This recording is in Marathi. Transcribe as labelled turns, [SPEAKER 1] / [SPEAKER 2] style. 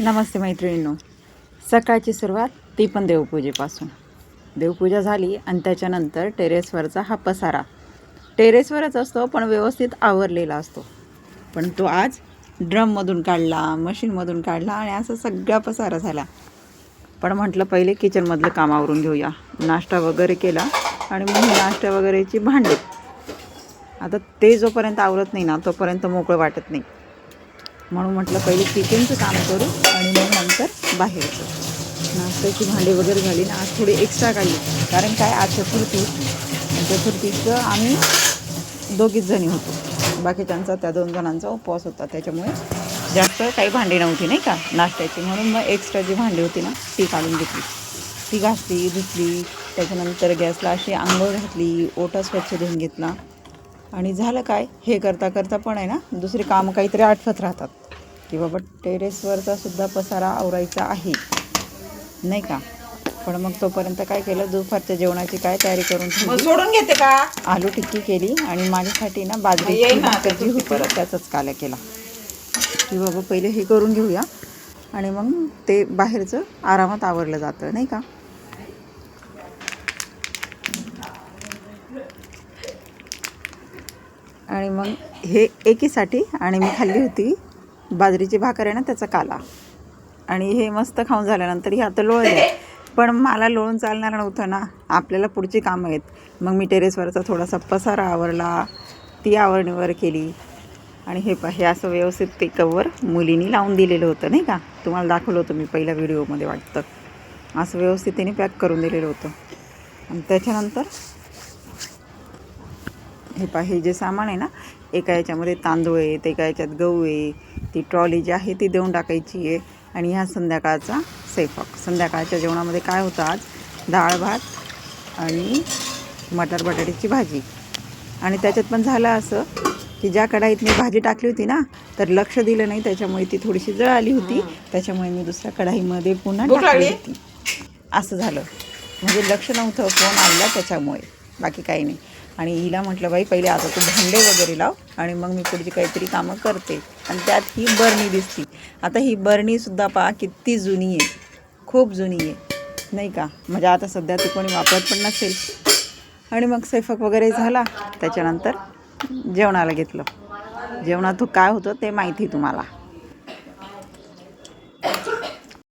[SPEAKER 1] नमस्ते मैत्रिणींनो. सकाळची सुरुवात ती पण देवपूजेपासून. देवपूजा झाली आणि त्याच्यानंतर टेरेसवरचा हा पसारा. टेरेसवरच असतो पण व्यवस्थित आवरलेला असतो. पण तो आज ड्रममधून काढला मशीनमधून काढला आणि असा सगळा पसारा झाला. पण म्हटलं पहिले किचनमधलं काम आवरून घेऊया. नाश्ता वगैरे केला आणि मग नाश्ता वगैरेची भांडी. आता ते जोपर्यंत आवरत नाही ना तोपर्यंत मोकळं वाटत नाही. म्हणून म्हटलं पहिले किचनचं काम करू आणि मग नंतर बाहेरचं. नाश्त्याची भांडी वगैरे झाली ना आज थोडी एक्स्ट्रा काढली. कारण काय आज चतुर्थी. चतुर्थीचं आम्ही दोघीच जणी होतो. बाकीच्यांचा त्या दोन जणांचा उपवास होता. त्याच्यामुळे जास्त काही भांडी नव्हती नाही का नाश्त्याची. म्हणून मग एक्स्ट्रा जी भांडी होती ना ती काढून घेतली. ती घासली धुतली. त्याच्यानंतर गॅसला अशी आंघोळ घातली. ओटा स्वच्छ धुवून घेतला. आणि झालं काय? हे करता करता पण आहे ना दुसरी कामं काहीतरी आठवत राहतात. की बाबा टेरेसवरचा सुद्धा पसारा आवरायचा आहे. नाही का? पण मग तोपर्यंत काय केलं? दुपारच्या जेवणाची काय तयारी करून ठेवली.
[SPEAKER 2] सोडून घेते का?
[SPEAKER 1] आलू टिक्की केली आणि माझ्यासाठी ना बाजरीची
[SPEAKER 2] येईन ना
[SPEAKER 1] भाकर
[SPEAKER 2] आता
[SPEAKER 1] जी होती ना, त्याचाच काला केला. की बाबा पहिले हे करून घेऊया. आणि मग ते बाहेरचं आरामात आवरलं जातं. नाही का? आणि मग हे एकीसाठी आणि मी खाल्ली होती बाजरीची भाकर आहे ना त्याचा काला. आणि हे मस्त खाऊन झाल्यानंतर हे आता लोळले. पण मला लोळून चालणार नव्हतं ना. आपल्याला पुढची कामं आहेत. मग मी टेरेसवरचा थोडासा पसारा आवरला. ती आवरणीवर केली. आणि हे पा हे असं व्यवस्थित ते कवर मुलीनी लावून दिलेलं होतं नाही का? तुम्हाला दाखवलं होतं मी पहिल्या व्हिडिओमध्ये वाटतं. असं व्यवस्थित त्याने पॅक करून दिलेलं होतं. आणि त्याच्यानंतर हे पहा हे जे सामान आहे ना एका याच्यामध्ये तांदूळ आहे एका याच्यात गहू आहे ती ट्रॉली जी आहे ती देऊन टाकायची आहे आणि ह्या संध्याकाळचा स्वयंपाक संध्याकाळच्या जेवणामध्ये काय होतं आज? डाळ भात आणि मटार बटाट्याची भाजी. आणि त्याच्यात पण झालं असं की ज्या कढाईत मी भाजी टाकली होती ना तर लक्ष दिलं नाही त्याच्यामुळे ती थोडीशी जळाली होती. त्याच्यामुळे मी दुसऱ्या कढाईमध्ये पुन्हा टाकली? होती. असं झालं. म्हणजे लक्ष नव्हतं फोन आला त्याच्यामुळे. बाकी काही नाही. आणि हिला म्हटलं बाई पहिले आता तू भांडे वगैरे लाव आणि मग मी पुढची काहीतरी कामं करते. आणि त्यात ही बरणी दिसती. आता ही बरणीसुद्धा पहा किती जुनी आहे. खूप जुनी आहे. नाही का? म्हणजे आता सध्या ती कोणी वापरत पण नसेल. आणि मग स्वयंपाक वगैरे झाला. त्याच्यानंतर जेवणाला घेतलं. जेवणात काय होतं ते माहिती तुम्हाला.